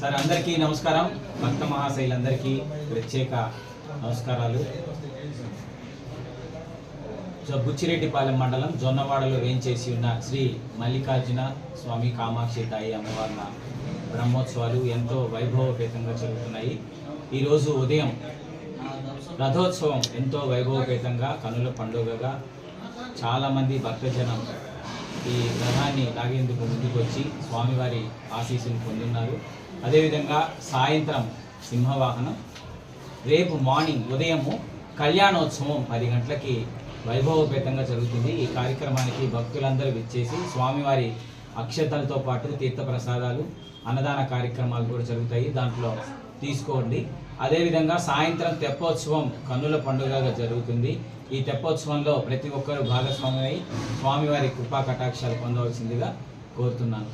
Sir అందరికీ నమస్కారం. భక్త మహాశైలందరికీ ప్రత్యేక నమస్కారాలు. బుచ్చిరెడ్డిపాలెం మండలం జొన్నవాడలో వేయించేసి ఉన్న శ్రీ మల్లికార్జున స్వామి కామాక్షి తాయి అమ్మవార్ల బ్రహ్మోత్సవాలు ఎంతో వైభవపేతంగా జరుగుతున్నాయి. ఈరోజు ఉదయం రథోత్సవం ఎంతో వైభవపేతంగా కనుల పండుగగా చాలామంది భక్తజనం ఈ గ్రహాన్ని లాగేందుకు ముందుకు వచ్చి స్వామివారి ఆశీస్సులు పొందున్నారు. అదేవిధంగా సాయంత్రం సింహవాహనం రేపు మార్నింగ్ ఉదయము కళ్యాణోత్సవం పది గంటలకి వైభవపేతంగా జరుగుతుంది. ఈ కార్యక్రమానికి భక్తులందరూ విచ్చేసి స్వామివారి అక్షతలతో పాటు తీర్థప్రసాదాలు అన్నదాన కార్యక్రమాలు కూడా జరుగుతాయి. దాంట్లో తీసుకోండి. అదేవిధంగా సాయంత్రం తెప్పోత్సవం కన్నుల పండుగగా జరుగుతుంది. ఈ తెప్పోత్సవంలో ప్రతి ఒక్కరూ భాగస్వామ్యమై స్వామివారి కృపా కటాక్షాలు పొందవలసిందిగా కోరుతున్నాను.